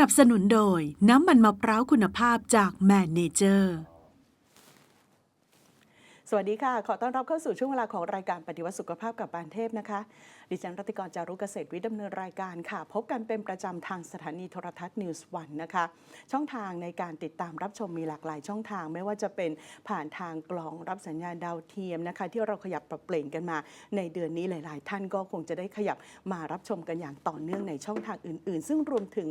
นับสนุนโดย น้ำมันมะพร้าวคุณภาพจากแมนเนเจอร์ สวัสดีค่ะ ขอต้อนรับเข้าสู่ช่วงเวลาของรายการปฏิวัติสุขภาพกับบานเทพนะคะ ดิฉันรัติกรจารุเกษตรวิทย์ดำเนินรายการค่ะ พบกันเป็นประจำทางสถานีโทรทัศน์นิวส์วันนะคะ ช่องทางในการติดตามรับชมมีหลากหลายช่องทาง ไม่ว่าจะเป็นผ่านทางกล่องรับสัญญาณดาวเทียมนะคะ ที่เราขยับปรับเปลี่ยนกันมา ในเดือนนี้หลาย ๆ ท่านก็คงจะได้ขยับมารับชมกันอย่างต่อเนื่องในช่องทางอื่น ๆ ซึ่งรวมถึง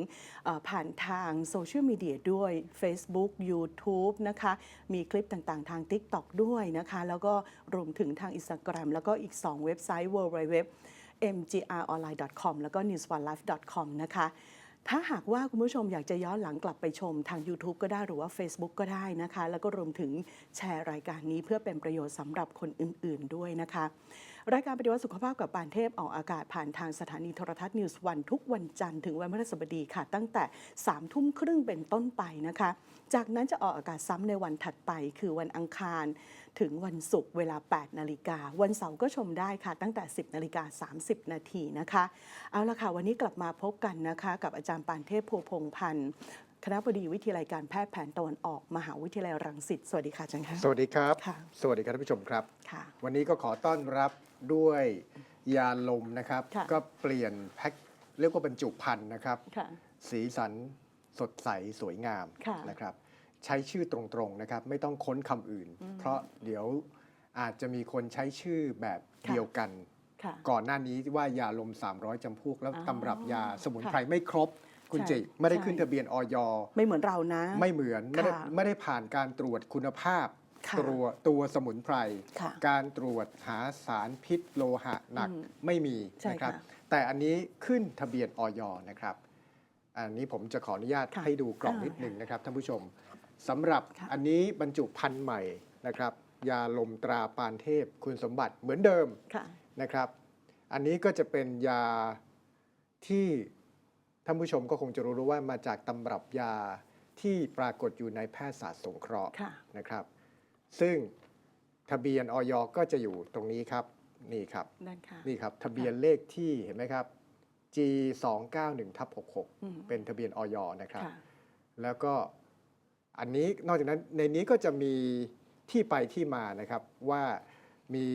ผ่านทางโซเชียลมีเดียด้วย Facebook YouTube นะคะ มีคลิปต่าง ๆ ทาง TikTok ด้วยนะคะ แล้วก็รวมถึงทาง Instagram แล้วก็อีก 2 เว็บไซต์ www mgronline.com แล้วก็ newsonelife.com นะคะ ถ้าหากว่าคุณผู้ชมอยากจะย้อนหลังกลับไปชมทาง YouTube ก็ได้หรือว่า Facebook ก็ได้นะคะ แล้วก็รวมถึงแชร์รายการนี้เพื่อเป็นประโยชน์สำหรับคนอื่น ๆ ด้วยนะคะ รายการปฏิวัติสุขภาพกับปานเทพออกอากาศผ่านทางสถานีโทรทัศน์นิวส์วันทุกวันจันทร์ถึงวันพฤหัสบดีค่ะ ตั้งแต่3ามทุ่มครึ่งเป็นต้นไปนะคะ จากนั้นจะออกอากาศซ้ำในวันถัดไป คือวันอังคาร ถึงวันศุกร์เวลา 8 นาฬิกา วันเสาร์ก็ชมได้ค่ะ ตั้งแต่ 10 นาฬิกา 30 นาทีนะคะ เอาละค่ะ วันนี้กลับมาพบกันนะคะ กับอาจารย์ปานเทพโพพงษ์พันธ์คณะบดีวิทยาลัยการแพทย์แผนตะวันออก มหาวิทยาลัยรังสิต สวัสดีค่ะอาจารย์คะสวัสดีครับ ค่ะ สวัสดีครับท่านผู้ชมครับ ค่ะ วันนี้ก็ขอต้อนรับด้วยยาลมนะครับ ค่ะ ก็เปลี่ยนแพ็คเรียกว่าบรรจุภัณฑ์นะครับ ค่ะ สีสันสดใสสวยงามค่ะ นะครับ ใช้ชื่อตรงๆนะครับ ไม่ต้องค้นคำอื่น เพราะเดี๋ยวอาจจะมีคนใช้ชื่อแบบค่ะเดียวกัน ค่ะ ก่อนหน้านี้ว่ายาลม 300จำพวกแล้วอ๋อตำรับยาสมุนค่ะไพรไม่ครบ คุณใช่จิไม่ได้ใช่ ขึ้นทะเบียนออยไม่เหมือนเรานะ ไม่เหมือนไม่ได้ค่ะไม่ได้ผ่านการตรวจคุณภาพค่ะตัวตัวสมุนไพร ค่ะ การตรวจหาสารพิษโลหะหนักอืมไม่มีใช่นะครับ ค่ะแต่อันนี้ขึ้นทะเบียนออยนะครับ อันนี้ผมจะขออนุญาตค่ะให้ดูกล่องอ่านินิดหนึ่งนะครับท่านผู้ชม สำหรับค่ะอันนี้บรรจุภัณฑ์ใหม่นะครับ ยาลมตราปานเทพคุณสมบัติเหมือนเดิมค่ะนะครับ อันนี้ก็จะเป็นยาที่ท่านผู้ชมก็คงจะรู้ว่ามาจากตำรับยาที่ปรากฏอยู่ในแพทยศาสตร์สงเคราะห์ค่ะนะครับ ซึ่งทะเบียนออยก็จะอยู่ตรงนี้ครับนี่ครับด้านค่ะนี่ครับทะเบียนเลขที่เห็นไหมครับ G 2 9 1ทับอืม66เป็นทะเบียนออยนะครับค่ะแล้วก็ อันนี้นอกจากนั้นในนี้ก็จะมีที่ไปที่มานะครับว่ามี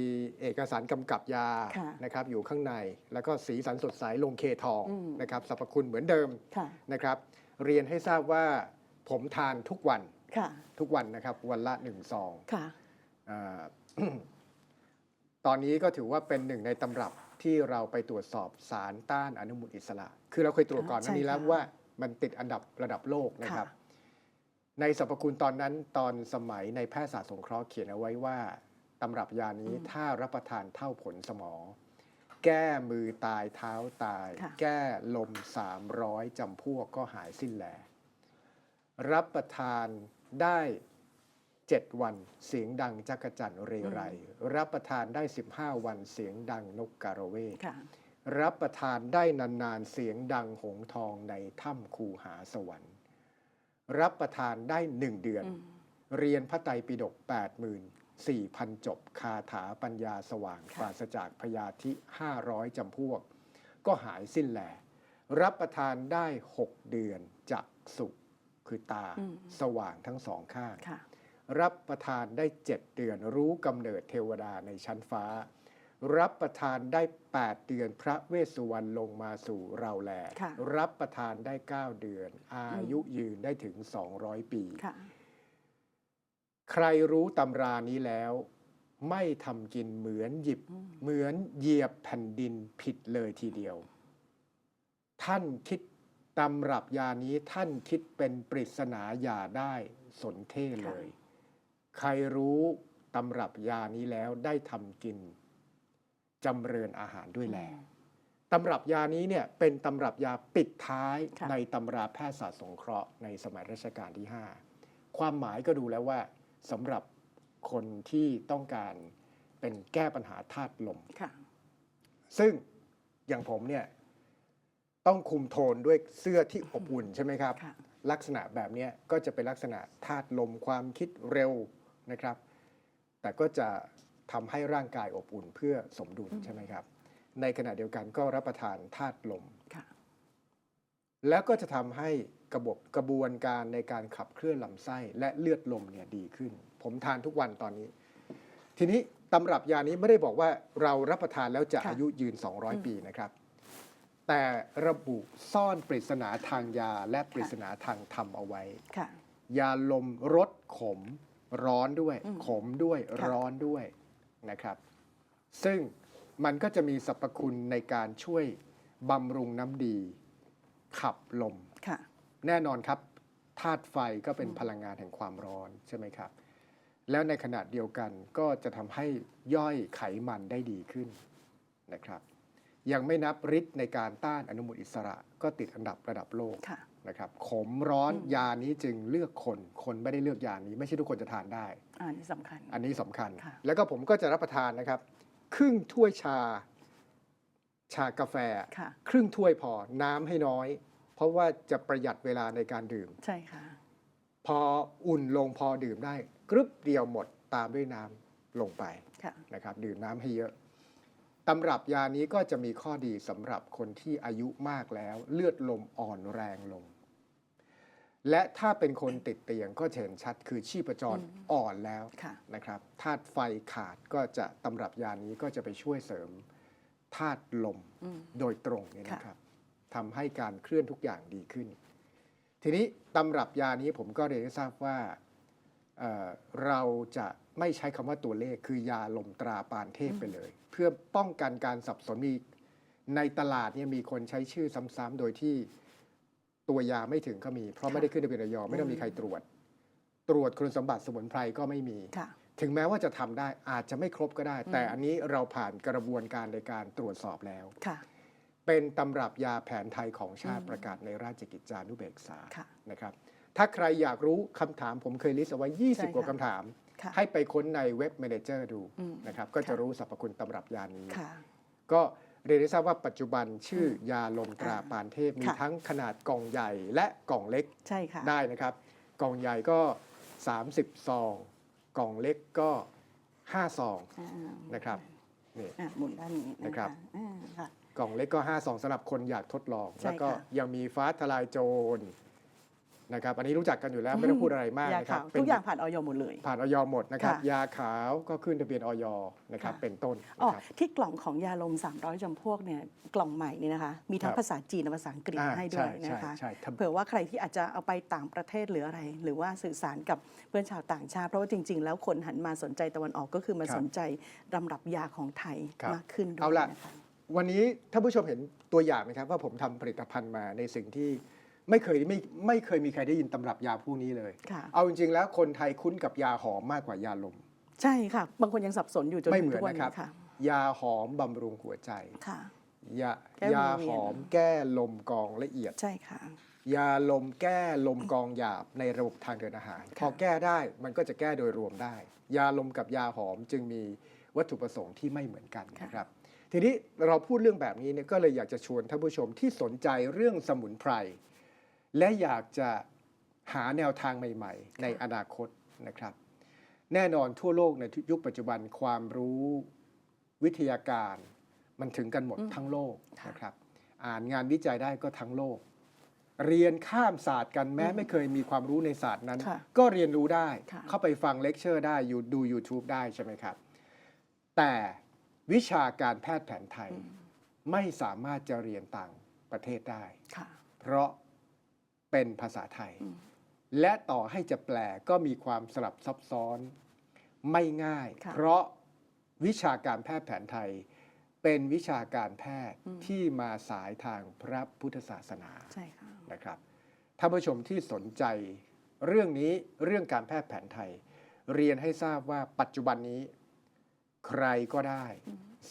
เอกสารกำกับยาค่ะนะครับอยู่ข้างใน แล้วก็สีสันสดใสลงเคทองอืมนะครับสรรพคุณเหมือนเดิมค่ะนะครับ เรียนให้ทราบว่าผมทานทุกวันค่ะทุกวันนะครับวันละหนึ่งซองค่ะอาตอนนี้ก็ถือว่าเป็นหนึ่งในตำรับที่เราไปตรวจสอบสารต้านอนุมูลอิสระ คือเราเคยตรวจก่อนหน้านี้แล้วใช่ค่ะว่ามันติดอันดับระดับโลกนะครับค่ะ ในสรรพคุณตอนนั้นตอนสมัยในแพทยศาสตร์สงเคราะห์เขียนเอาไว้ว่าตำรับยานี้ถ้ารับประทานเท่าผลสมองแก้มือตายเท้าตายค่ะแก้ลม 300จำพวกก็หายสิ้นแล รับประทานได้7วันเสียงดังจักจั่นเรไร รับประทานได้ 15 วันเสียงดังนกกาโรเวกค่ะรับประทานได้นานๆเสียงดังหงส์ทองในถ้ำคูหาสวรรค์ รับประทานได้หนึ่งเดือนอืมเรียนพระไตรปิฎก84,000 จบ คาถาปัญญาสว่างค่ะปราศจากพยาธิ 500จำพวก ก็หายสิ้นแลรับประทานได้ 6 เดือนจักสุคือตาอืมสว่างทั้งสองข้างค่ะรับประทานได้ 7 เดือนรู้กำเนิดเทวดาในชั้นฟ้า รับประทานได้ 8 เดือน พระเวสสุวรรณลงมาสู่เราแลค่ะรับประทานได้ 9 เดือน อายุยืนได้ถึง 200 ปีค่ะใครรู้ตำรานี้แล้ว ไม่ทำกินเหมือนหยิบอืมเหมือนเหยียบแผ่นดินผิดเลยทีเดียว ท่านคิดตำรับยานี้ท่านคิดเป็นปริศนาอย่าได้สนเท่เลย ใครรู้ตำรับยานี้แล้วได้ทำกิน จำเริญอาหารด้วยแลตำรับยานี้เนี่ยเป็นตำรับยาปิดท้ายค่ะในตำราแพทยศาสตร์สงเคราะห์ในสมัยรัชกาลที่ 5 ความหมายก็ดูแล้วว่าสำหรับคนที่ต้องการเป็นแก้ปัญหาธาตุลมค่ะซึ่งอย่างผมเนี่ยต้องคุมโทนด้วยเสื้อที่อบอุ่นใช่ไหมครับค่ะลักษณะแบบเนี้ยก็จะเป็นลักษณะธาตุลมความคิดเร็วนะครับ แต่ก็จะ ทำให้ร่างกายอบอุ่นเพื่อสมดุลใช่ไหมครับ ในขณะเดียวกันก็รับประทานธาตุลมค่ะแล้วก็จะทำให้กระบบกระบวนการในการขับเคลื่อนลำไส้และเลือดลมเนี่ยดีขึ้น ผมทานทุกวันตอนนี้ ทีนี้ตำรับยานี้ไม่ได้บอกว่าเรารับประทานแล้วจะค่ะอายุยืน 200 ปีนะครับ แต่ระบุซ่อนปริศนาทางยาและปริศนาทางธรรมเอาไว้ค่ะยาลมรสขม ร้อนด้วยอืมขมด้วยค่ะร้อนด้วย นะครับ ซึ่งมันก็จะมีสรรพคุณในการช่วยบำรุงน้ำดี ขับลม ค่ะ แน่นอนครับธาตุไฟก็เป็นพลังงานแห่งความร้อนใช่ไหมครับ แล้วในขณะเดียวกันก็จะทำให้ย่อยไขมันได้ดีขึ้นนะครับ ยังไม่นับฤทธิ์ในการต้านอนุมูลอิสระก็ติดอันดับระดับโลก ค่ะ นะครับขมร้อนอืมยานี้จึงเลือกคน คนไม่ได้เลือกยานี้ ไม่ใช่ทุกคนจะทานได้อ่านี่สำคัญ อันนี้สำคัญค่ะแล้วก็ผมก็จะรับประทานนะครับ ครึ่งถ้วยชา ชากาแฟค่ะครึ่งถ้วยพอน้ำให้น้อย เพราะว่าจะประหยัดเวลาในการดื่ม ใช่ค่ะ พออุ่นลงพอดื่มได้กรึบเดียวหมดตามด้วยน้ำลงไปค่ะนะครับดื่มน้ำให้เยอะตำรับยานี้ก็จะมีข้อดีสำหรับคนที่อายุมากแล้ว เลือดลมอ่อนแรงลง และถ้าเป็นคนติดเตียงก็จะเห็นชัดคือชีพจรอืมอ่อนแล้วค่ะนะครับธาตุไฟขาดก็จะตำรับยานี้ก็จะไปช่วยเสริมธาตุลมอืมโดยตรงเนี่ยค่ะนะครับทำให้การเคลื่อนทุกอย่างดีขึ้น ทีนี้ตำรับยานี้ผมก็เรียนให้ทราบว่าเอ่อเราจะไม่ใช้คำว่าตัวเลขคือยาลมตราปานเทพไปเลย เพื่อป้องกันการสับสนมีในตลาดเนี่ยมีคนใช้ชื่อซ้ำๆโดยที่ ตัวยาไม่ถึงก็มี เพราะค่ะไม่ได้ขึ้นทะเบียนออยไม่ต้องมีใครตรวจ ตรวจคุณสมบัติสมุนไพรก็ไม่มีค่ะถึงแม้ว่าจะทำได้อาจจะไม่ครบก็ได้ แต่อันนี้เราผ่านกระบวนการในการตรวจสอบแล้วค่ะเป็นตำรับยาแผนไทยของชาติอืมประกาศในราชกิจจานุเบกษาค่ะนะครับ ถ้าใครอยากรู้คำถามผมเคยลิสต์เอาไว้ใช่20 กว่าค่ะคำถามค่ะให้ไปค้นในเว็บ Manager ดูอืมนะครับ ก็จะค่ะรู้สรรพคุณตำรับยานี้ค่ะก็ เรียนให้ทราบว่าปัจจุบันชื่ออยาลมตราอ่าปานเทพมีค่ะทั้งขนาดกล่องใหญ่และกล่องเล็กใช่ค่ะได้นะครับ กล่องใหญ่ก็ 30 ซอง กล่องเล็กก็ 5 ซองอ่านะครับนี่อะหมุนด้านนี้นะนะครัคะบอ่าค่ะกล่องเล็กก็ 5 ซองสำหรับคนอยากทดลองใช่แล้วก็ค่ะยังมีฟ้าทลายโจร นะครับอันนี้รู้จักกันอยู่แล้วไม่ต้องพูดอะไรมากยานะครัขาบวเป็นทุกอย่างผ่านออยหมดเลย ผ่านออยหมดนะครับค่ะยาขาวก็ขึ้นทะเบียนออยนะครับค่ะเป็นต้นอ๋อนะครับที่กล่องของยาลม 300จำพวกเนี่ยกล่องใหม่นี่นะคะ มีทั้งครับภาษาจีนและภาษาอังกฤษอ่าให้ด้ใช่วยนะใช่คะใช่ถ้าเผื่อว่าใครที่อาจจะเอาไปต่างประเทศหรืออะไร หรือว่าสื่อสารกับเพื่อนชาวต่างชาติ เพราะว่าจริง ๆ แล้วคนหันมาสนใจตะวันออกก็คือมาครับสนใจรำรับยาของไทยครับมากขึ้นด้วเอายล่ะนะคะวันนี้ท่านผู้ชมเห็นตัวอย่างไหมครับว่าผมทำผลิตภัณฑ์มาในสิ่งที่ ไม่เคยไม่ไม่เคยมีใครได้ยินตำรับยาผู้นี้เลย ค่ะ เอาจริงๆแล้วคนไทยคุ้นกับยาหอมมากกว่ายาลม ใช่ค่ะ บางคนยังสับสนอยู่จนไม่ถึเหงมือทุนกวันนะครับ นี้ค่ะ ยาหอมบำรุงหัวใจ ค่ะ ยาแก้ยาวิงเวียนหอมแก้ลมกรองละเอียด ใช่ค่ะ ยาลมแก้ลมกรองหยาบในระบบทางเดินอาหารค่ะพอแก้ได้มันก็จะแก้โดยรวมได้ ยาลมกับยาหอมจึงมีวัตถุประสงค์ที่ไม่เหมือนกันนะครับ ทีนี้เราพูดเรื่องแบบนี้เนี่ยก็เลยอยากจะชวนท่านผู้ชมที่สนใจเรื่องสมุนไพร และอยากจะหาแนวทางใหม่ ๆ ในอนาคตนะครับ แน่นอนทั่วโลกในยุคปัจจุบันความรู้วิทยาการมันถึงกันหมดอืมทั้งโลกค่ะนะครับ อ่านงานวิจัยได้ก็ทั้งโลก เรียนข้ามศาสตร์กันแม้ไม่เคยมีความรู้ในศาสตร์นั้นค่ะก็เรียนรู้ได้ค่ะเข้าไปฟังเลคเชอร์ได้อยู่ดู YouTube ได้ใช่ไหมครับ แต่วิชาการแพทย์แผนไทยอืมไม่สามารถจะเรียนต่างประเทศได้ค่ะเพราะ เป็นภาษาไทยอืมและต่อให้จะแปลก็มีความสลับซับซ้อน ไม่ง่ายค่ะเพราะวิชาการแพทย์แผนไทย เป็นวิชาการแพทย์อืมที่มาสายทางพระพุทธศาสนาใช่ค่ะนะครับท่านผู้ชมที่สนใจ เรื่องนี้เรื่องการแพทย์แผนไทย เรียนให้ทราบว่าปัจจุบันนี้ ใครก็ได้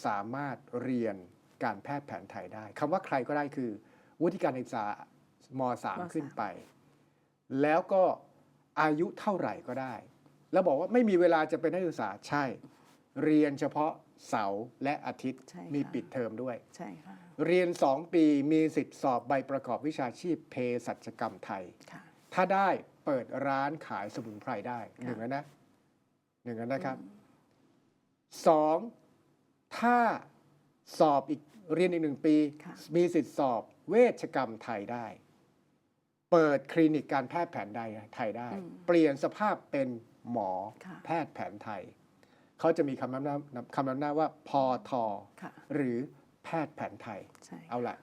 สามารถเรียนการแพทย์แผนไทยได้คำว่าใครก็ได้คือ วุฒิการศึกษา มสามมสามขึ้นไป แล้วก็อายุเท่าไหร่ก็ได้ แล้วบอกว่าไม่มีเวลาจะเป็นนักศึกษาใช่ เรียนเฉพาะเสาร์และอาทิตย์ใช่ค่ะมีปิดเทอมด้วย ใช่ค่ะ เรียน2ปีมีสิทธิ์สอบใบประกอบวิชาชีพเภสัชกรรมไทยค่ะถ้าได้เปิดร้านขายสมุนไพรได้ค่ะหนึ่งแล้วนะหนึ่งแล้วนะครับสองถ้าสอบอีกเรียนอีกหนึ่งปีค่ะมีสิทธิ์สอบเวชกรรมไทยได้ เปิดคลินิกการแพทย์แผนไทยได้อืมเปลี่ยนสภาพเป็นหมอค่ะแพทย์แผนไทย เขาจะมีคำนำหน้าคำนำหน้าว่าพอทอค่ะหรือแพทย์แผนไทยใช่เอาละ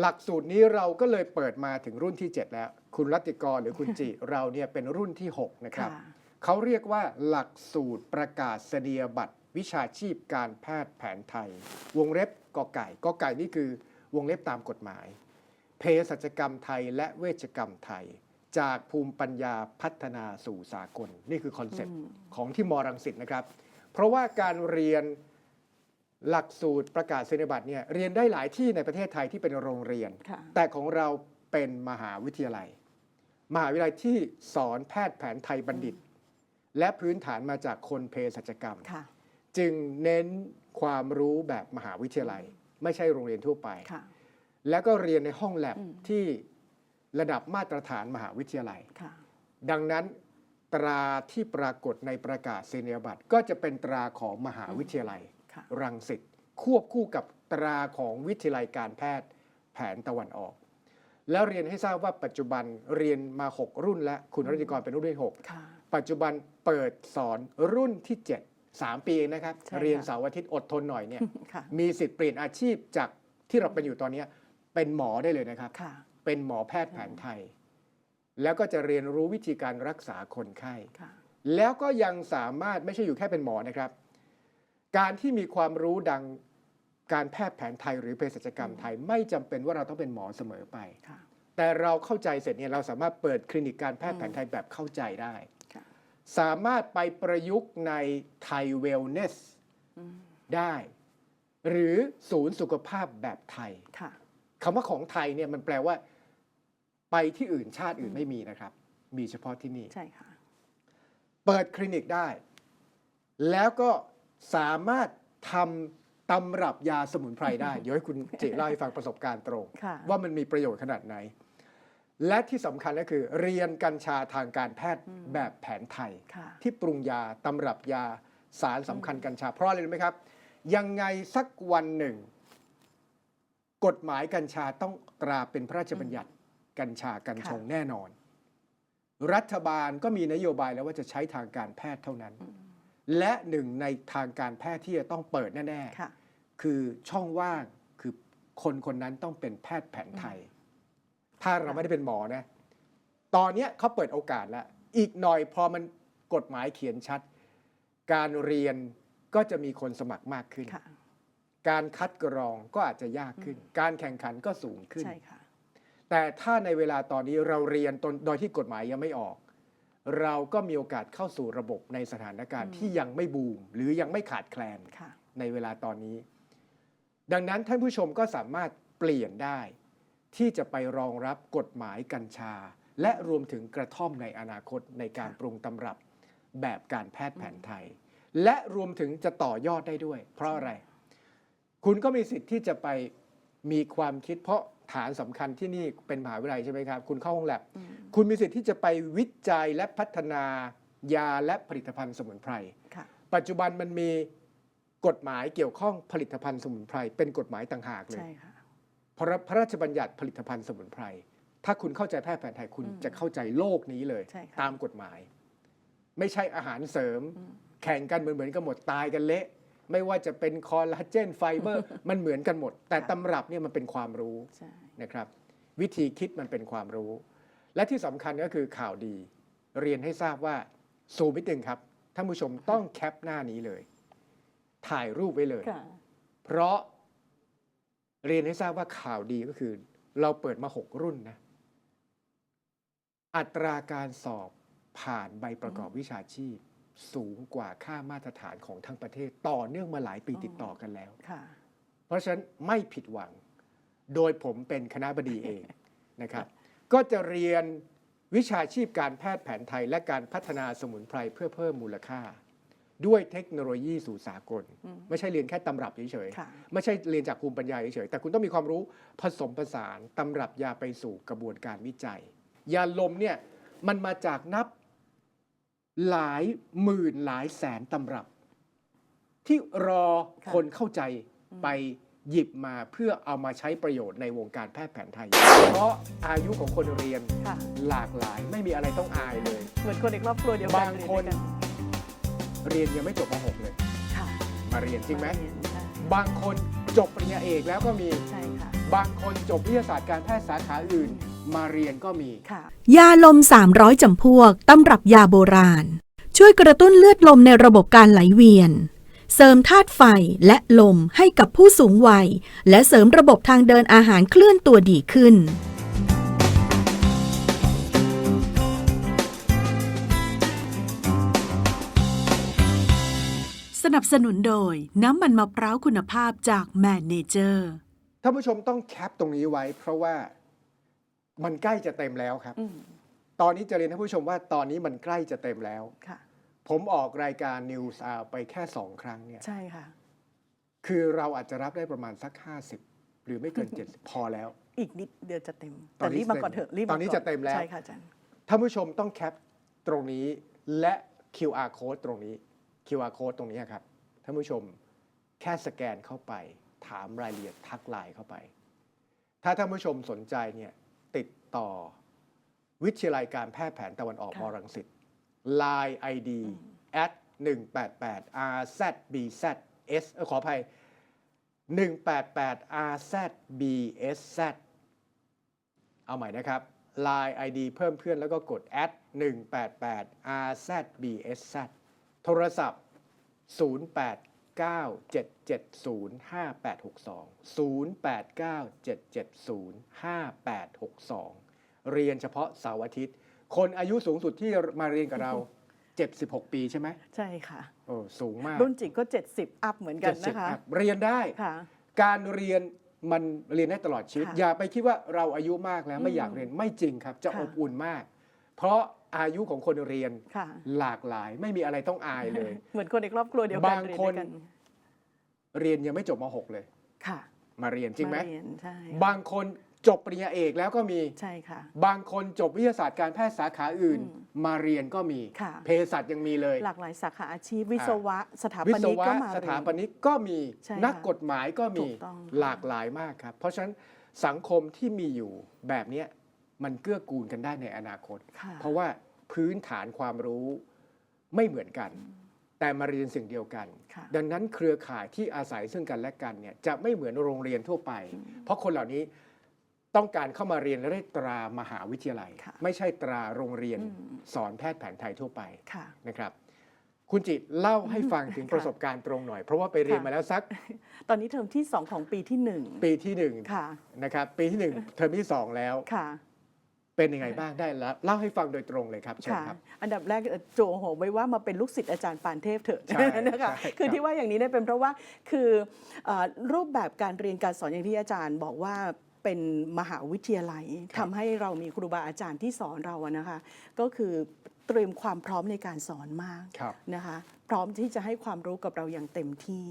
หลักสูตรนี้เราก็เลยเปิดมาถึงรุ่นที่ 7 แล้ว คุณรัติกรหรือคุณจิเราเนี่ยเป็นรุ่นที่ 6 นะครับค่ะเขาเรียกว่าหลักสูตรประกาศนียบัตรวิชาชีพการแพทย์แผนไทย วงเล็บกอไก่กอไก่นี่คือวงเล็บตามกฎหมาย เภสัชกรรมไทยและเวชกรรมไทย จากภูมิปัญญาพัฒนาสู่สากล นี่คือคอนเซ็ปต์อืมของที่มรังสิตนะครับ เพราะว่าการเรียนหลักสูตรประกาศนียบัตรเนี่ยเรียนได้หลายที่ในประเทศไทยที่เป็นโรงเรียนค่ะแต่ของเราเป็นมหาวิทยาลัย มหาวิทยาลัยที่สอนแพทย์แผนไทยบัณฑิต และพื้นฐานมาจากคนเภสัชกรรมค่ะจึงเน้นความรู้แบบมหาวิทยาลัย ไม่ใช่โรงเรียนทั่วไปค่ะ แล้วก็เรียนในห้องแลบอืมที่ระดับมาตรฐานมหาวิทยาลัยค่ะดังนั้นตราที่ปรากฏในประกาศนียบัตรก็จะเป็นตราของมหาวิทยาลัยค่ะรังสิตควบคู่กับตราของวิทยาลัยการแพทย์แผนตะวันออก แล้วเรียนให้ทราบว่าปัจจุบันเรียนมา 6 รุ่นและคุณรัติกรเป็นรุ่นที่ค่ะ6ปัจจุบันเปิดสอนรุ่นที่ 7 3 ปีเองนะครับใช่ค่ะเรียนเสาร์อาทิตย์อดทนหน่อยเนี่ยค่ะมีสิทธิ์เปลี่ยนอาชีพจากที่เราเป็นอยู่ตอนเนี้ย เป็นหมอได้เลยนะครับ ค่ะ เป็นหมอแพทย์แผนไทย แล้วก็จะเรียนรู้วิธีการรักษาคนไข้ ค่ะ แล้วก็ยังสามารถไม่ใช่อยู่แค่เป็นหมอนะครับ การที่มีความรู้ดังการแพทย์แผนไทยหรือเภสัชกรรมไทย ไม่จำเป็นว่าเราต้องเป็นหมอเสมอไป ค่ะ แต่เราเข้าใจเสร็จเนี่ยเราสามารถเปิดคลินิกการแพทย์แผนไทยแบบเข้าใจได้ ค่ะ สามารถไปประยุกต์ในไทยเวลเนสอืมได้ หรือศูนย์สุขภาพแบบไทย ค่ะ คำว่าของไทยเนี่ยมันแปลว่า ไปที่อื่นชาติอื่นอืมไม่มีนะครับ มีเฉพาะที่นี่ ใช่ค่ะ เปิดคลินิกได้ แล้วก็สามารถทำตำรับยาสมุนไพรได้ เดี๋ยวให้คุณเจเล่าให้ฟังประสบการณ์ตรง ค่ะ ว่ามันมีประโยชน์ขนาดไหน และที่สำคัญก็คือ เรียนกัญชาทางการแพทย์อืมแบบแผนไทย ค่ะ ที่ปรุงยาตำรับยาสารสำคัญกัญชาเพราะอะไรรู้ไหมครับ ยังไงสักวันหนึ่ง กฎหมายกัญชาต้องตราเป็นพระราชบัญญัติกัญชากัญชงค่ะแน่นอน รัฐบาลก็มีนโยบายแล้วว่าจะใช้ทางการแพทย์เท่านั้นอืมและหนึ่งในทางการแพทย์ที่จะต้องเปิดแน่ค่ะๆคือช่องว่างคือคนคนนั้นต้องเป็นแพทย์แผนไทย ถ้าเราไม่ได้เป็นหมอนะ ตอนเนี้ยเขาเปิดโอกาสแล้ว อีกหน่อยพอมันกฎหมายเขียนชัด การเรียนก็จะมีคนสมัครมากขึ้นค่ะ การคัดกรองก็อาจจะยากขึ้น การแข่งขันก็สูงขึ้น ใช่ค่ะ แต่ถ้าในเวลาตอนนี้เราเรียนตนโดยที่กฎหมายยังไม่ออก เราก็มีโอกาสเข้าสู่ระบบในสถานการณ์อืมที่ยังไม่บูม หรือยังไม่ขาดแคลนค่ะ ในเวลาตอนนี้ ดังนั้นท่านผู้ชมก็สามารถเปลี่ยนได้ ที่จะไปรองรับกฎหมายกัญชา และรวมถึงกระท่อมในอนาคตในการค่ะปรุงตำรับแบบการแพทย์แผนไทย และรวมถึงจะต่อยอดได้ด้วย เพราะอะไร คุณก็มีสิทธิ์ที่จะไปมีความคิด เพราะฐานสำคัญที่นี่เป็นมหาวิทยาลัยใช่ไหมครับ คุณเข้าห้องแลบอืมคุณมีสิทธิ์ที่จะไปวิจัยและพัฒนายาและผลิตภัณฑ์สมุนไพรค่ะปัจจุบันมันมีกฎหมายเกี่ยวข้องผลิตภัณฑ์สมุนไพรเป็นกฎหมายต่างหากเลยใช่ค่ะพระพระราชบัญญัติผลิตภัณฑ์สมุนไพรถ้าคุณเข้าใจแพทย์แผนไทยคุณอืมจะเข้าใจโลกนี้เลยใช่ค่ะตามกฎหมาย ไม่ใช่อาหารเสริมอืมแข่งกันเหมือนเหมือนๆกันหมดตายกันเละ ไม่ว่าจะเป็นคอลลาเจนไฟเบอร์มันเหมือนกันหมด แต่ค่ะตำรับเนี่ยมันเป็นความรู้ใช่นะครับ วิธีคิดมันเป็นความรู้ และที่สำคัญก็คือข่าวดี เรียนให้ทราบว่าซูมนิดนึงครับท่านผู้ชมต้องแคปหน้านี้เลย ถ่ายรูปไว้เลยค่ะเพราะเรียนให้ทราบว่าข่าวดีก็คือ เราเปิดมาหกรุ่นนะ อัตราการสอบผ่านใบประกอบวิชาชีพ สูงกว่าค่ามาตรฐานของทั้งประเทศ ต่อเนื่องมาหลายปีอ๋อติดต่อกันแล้ว ค่ะ เพราะฉะนั้นไม่ผิดหวัง โดยผมเป็นคณะบดีเองนะครับ ก็จะเรียนวิชาชีพการแพทย์แผนไทย และการพัฒนาสมุนไพรเพื่อเพิ่มมูลค่า ด้วยเทคโนโลยีสู่สากล อืม ไม่ใช่เรียนแค่ตำรับเฉยค่ะ ๆไม่ใช่เรียนจากภูมิปัญญาเฉยๆแต่คุณต้องมีความรู้ผสมผสานตำรับยาไปสู่กระบวนการวิจัย ยาลมเนี่ยมันมาจากนับ หลายหมื่นหลายแสนตำรับ ที่รอค่ะคนเข้าใจอืมไปหยิบมาเพื่อเอามาใช้ประโยชน์ในวงการแพทย์แผนไทย เพราะอายุของคนเรียนค่ะ หลากหลายไม่มีอะไรต้องอายเลย เหมือนคนในครอบครัวเดียวกันบางคน เรียด้วยกัเรียนยังไม่จบม .6 เลย ค่ะมาเรียนจริงไหมาเยนใช่บางคนจบปริญญาเอกแล้วก็มี ใช่ค่ะ บางคนจบวิทยาศาสตร์การแพทย์สาขาอื่น มาเรียนก็มีค่ะยาลม 300 จำพวก ตำรับยาโบราณ ช่วยกระตุ้นเลือดลมในระบบการไหลเวียน เสริมธาตุไฟและลมให้กับผู้สูงวัย และเสริมระบบทางเดินอาหารเคลื่อนตัวดีขึ้นสนับสนุนโดยน้ำมันมะพร้าวคุณภาพจากแมนเนเจอร์ท่านผู้ชมต้องแคปตรงนี้ไว้เพราะว่า มันใกล้จะเต็มแล้วครับอืมตอนนี้จะเรียนท่านผู้ชมว่าตอนนี้มันใกล้จะเต็มแล้ว ค่ะ ผมออกรายการ News Hour ไปแค่สองครั้งเนี่ย ใช่ค่ะ คือเราอาจจะรับได้ประมาณสัก 50 หรือไม่เกิน 70 พอแล้ว อีกนิดเดียวจะเต็ม ตอนนี้แต่รีบมาก่อนเถอะรีบมาตอนนี้ก่จะเต็มแล้ว ใช่ค่ะอาจารย์ ท่านผู้ชมต้องแคปตรงนี้และ QR code ตรงนี้ QR code ตรงนี้ครับ ท่านผู้ชมแค่สแกนเข้าไป ถามรายละเอียดทักไลน์เข้าไป ถ้าท่านผู้ชมสนใจเนี่ย ต่อวิทยาลัยการแพทย์แผนตะวันออกค่ะมรังสิต Line ID at 188 RZBZ S ขออภัย 188 RZBSZ เอาใหม่นะครับ Line ID เพิ่มเพื่อนแล้วก็กด at 188 RZBSZ โทรศัพท์ 0 8 0897705862 089770582เรียนเฉพาะเสาร์อาทิตย์ คนอายุสูงสุดที่มาเรียนกับเรา 76 ปีใช่ไหมใช่ค่ะโอ้สูงมาก รุ่นจิกก็ 70 อัพเหมือนกันนะคะ70อัพเรียนได้ ค่ะ การเรียนมันเรียนได้ตลอดชีวิต ค่ะอย่าไปคิดว่าเราอายุมากแล้วไม่อืมอยากเรียนไม่จริงครับ จะค่ะ อบอุ่นมาก เพราะ อายุของคนเรียนค่ะหลากหลาย ไม่มีอะไรต้องอายเลย เหมือนคนในครอบครัวเดียวกันบางเรียนคนด้วยกันเรียนยังไม่จบม .6 เลยค่ะ มาเรียนจริงไหมาเรียนใช่บางคนจบปริญญาเอกแล้วก็มีใช่ค่ะ บางคนจบวิทยาศาสตร์การแพทย์สาขาอื่นอืมมาเรียนก็มีค่ะเภสัชยังมีเลย หลากหลายสาขาอาชีพ วิศวะ สถาวิปศนิกวะก็มาสเรีถายนปนิกก็มีใช่นักค่ะกฎหมายก็มีถูกต้องหลากหลายมากครับ เพราะฉะนั้นสังคมที่มีอยู่แบบเนี้ย มันเกื้อกูลกันได้ในอนาคตค่ะเพราะว่าพื้นฐานความรู้ไม่เหมือนกัน แต่มาเรียนสิ่งเดียวกันค่ะดังนั้นเครือข่ายที่อาศัยซึ่งกันและกันเนี่ยจะไม่เหมือนโรงเรียนทั่วไป เพราะคนเหล่านี้ต้องการเข้ามาเรียนและได้ตรามหาวิทยาลัยค่ะไม่ใช่ตราโรงเรียนอืมสอนแพทย์แผนไทยทั่วไปค่ะนะครับคุณจิตเล่าให้ฟังถึงค่ะประสบการณ์ตรงหน่อย เพราะว่าไปเรียนค่ะมาแล้วสัก ตอนนี้เทอมที่ 2 ของปีที่หนึ่งปีที่หนึ่งค่ะนะครับปีที่หนึ่งเทอมที่สองแล้วค่ะ เป็นยังไงบ้างได้แล้วเล่าให้ฟังโดยตรงเลยครับเชิญค่ะครับ อันดับแรกเอ่อโจโหไว้ว่ามาเป็นลูกศิษย์อาจารย์ปานเทพเถอะใช่นะคะใช่คือครับที่ว่าอย่างนี้เนี่ยเป็นเพราะว่าคือเอ่อรูปแบบการเรียนการสอนอย่างที่อาจารย์บอกว่าเป็นมหาวิทยาลัยทำให้เรามีครูบาอาจารย์ที่สอนเราอะนะคะ ก็คือเตรียมความพร้อมในการสอนมากครับ นะคะ พร้อมที่จะให้ความรู้กับเราอย่างเต็มที่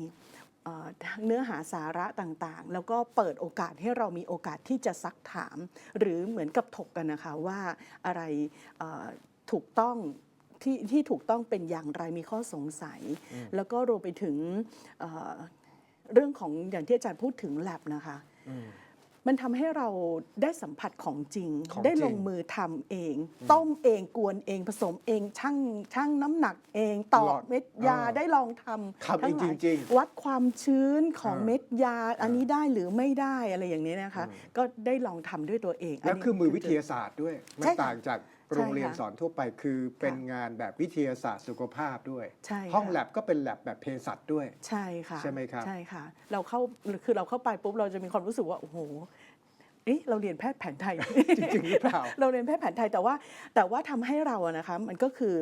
เอ่อทั้งเนื้อหาสาระต่างๆ แล้วก็เปิดโอกาสให้เรามีโอกาสที่จะซักถาม หรือเหมือนกับถกกันนะคะว่าอะไรเอ่อถูกต้องที่ที่ถูกต้องเป็นอย่างไรมีข้อสงสัยอืมแล้วก็รวมไปถึงเอ่อเรื่องของอย่างที่อาจารย์พูดถึงแลบนะคะอื มมันทำให้เราได้สัมผัสของจริง ของได้จริงลงมือทำเอง ต้มเองกวนเองผสมเองช่างช่างน้ำหนักเองตอหลกอดเม็ดยาอ่าได้ลองทำทำเองทั้หลายจริงวัดความชื้นของอ่าเม็ดยา อันนี้ได้หรือไม่ได้อะไรอย่างนี้นะคะ อืม ก็ได้ลองทำด้วยตัวเองแล้วนนี้ คือมือวิทยาศาสตร์ด้วยไม่ใช่ค่ะ ต่างจาก โรงเรียนใช่ค่ะสอนทั่วไปคือเป็นค่ะงานแบบวิทยาศาสตร์สุขภาพด้วยใช่ค่ะห้องแลบก็เป็นแลบแบบเภสัชด้วย ใช่ค่ะ ใช่ไหมครับ ใช่ค่ะ เราเข้าคือเราเข้าไปปุ๊บเราจะมีความรู้สึกว่าโอ้โหเอ๊ะเราเรียนแพทย์แผนไทย จริงๆหรือเปล่า เราเรียนแพทย์แผนไทยแต่ว่า แต่ว่าทำให้เราอะนะคะมันก็คือ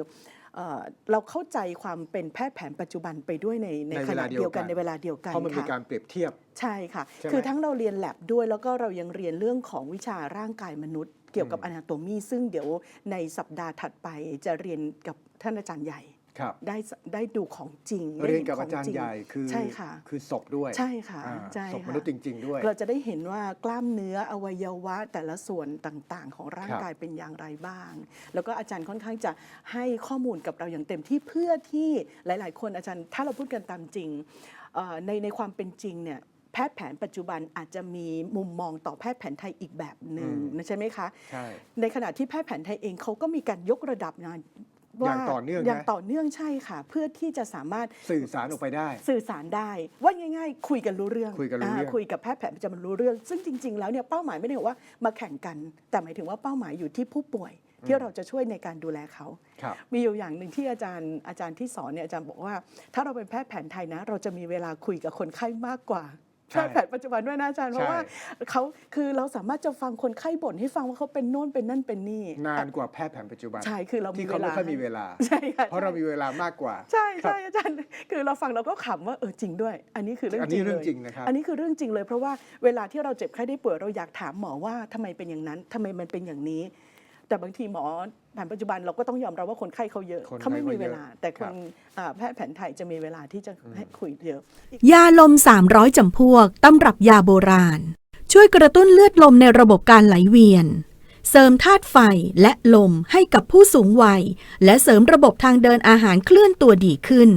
เอ่อเราเข้าใจความเป็นแพทย์แผนปัจจุบันไปด้วยในในในขเวณะลาเดีเดียยววกักันนในเวลาเดียวกันเพราะมันมีค่ะการเปรียบเทียบใช่ค่ะใช่ไหมคือทั้งเราเรียนแลบด้วยแล้วก็เรายังเรียนเรื่องของวิชาร่างกายมนุษย์ เกี่ยวกับอืมอนาโตมีซึ่งเดี๋ยวในสัปดาห์ถัดไปจะเรียนกับท่านอาจารย์ใหญ่ครับได้สได้ดูของจริงได้เรียนห็กับขอางจารย์จงใหญ่คือใช่ค่ะคือศพด้วยใช่ค่ะอ่าใช่ศพมค่ะนุษย์จริง ๆ ด้วย เราจะได้เห็นว่ากล้ามเนื้ออวัยวะแต่ละส่วนต่างๆ ของร่างครับกายเป็นอย่างไรบ้าง แล้วก็อาจารย์ค่อนข้างจะให้ข้อมูลกับเราอย่างเต็มที่เพื่อที่หลาย ๆ คนอาจารย์ ถ้าเราพูดกันตามจริงเอ่อในในความเป็นจริงเนี่ย แแพทย์แผนปัจจุบันอาจจะมีมุมมองต่อแพทย์แผนไทยอีกแบบหนึ่งอืมนะใช่ไหมคะใช่ในขณะที่แพทย์แผนไทยเองเขาก็มีการยกระดับงานอย่างต่อเนื่องนะอย่างต่อเนื่องใช่ค่ะ เพื่อที่จะสามารถสื่อสารออกไปได้ สื่อสารได้ว่าง่าย ๆ คุยกันรู้เรื่องคุยกันรู้เรื่องาคุยกับแพทย์แผนประจำวันรู้เรื่อง ซึ่งจริง ๆ แล้วเนี่ยเป้าหมายไม่ได้บอกว่ามาแข่งกัน แต่หมายถึงว่าเป้าหมายอยู่ที่ผู้ป่วยที่เราจะช่วยในการดูแลเขาครับมีอยู่อย่างหนึ่งที่อาจารย์อาจารย์ที่สอนเนี่ยอาจารย์บอกว่า ถ้าเราเป็นแพทย์แผนไทยนะ เราจะมีเวลาคุยกับคนไข้มากกว่าใช่ แพทย์แผนปัจจุบันด้วยนะอาจารย์เพราะว่าเขาคือเราสามารถจะฟังคนไข้บ่นให้ฟังว่าเขาเป็นโน่นเป็นนั่นเป็นนี่นานกว่าแพทย์แผนปัจจุบันใช่คือเรามีที่เวเขาไม่ลาค่อยมีเวลาใช่ค่ะเพราะเรามีเวลามากกว่า ใช่ครับใช่อาจารย์คือเราฟังเราก็ขำว่าเออจริงด้วย อันนี้คือเรื่องอันจรินี้งเรื่องเลยจริงนะครับอันนี้คือเรื่องจริงเลย เพราะว่าเวลาที่เราเจ็บไข้ได้ป่วยเราอยากถามหมอว่าทำไมเป็นอย่างนั้นทำไมมันเป็นอย่างนี้ แต่บางทีหมอ แผนปัจจุบันเราก็ต้องยอมรับว่าคนไข้เขาเยอะคนไข้เขาไม่มีเวลาเขาเยอะแต่คครันบอ่าแพทย์แผนไทยจะมีเวลาที่จะให้คุยเยอะ ยาลม 300 จำพวกตำรับยาโบราณ ช่วยกระตุ้นเลือดลมในระบบการไหลเวียน เสริมธาตุไฟและลมให้กับผู้สูงวัย และเสริมระบบทางเดินอาหารเคลื่อนตัวดีขึ้น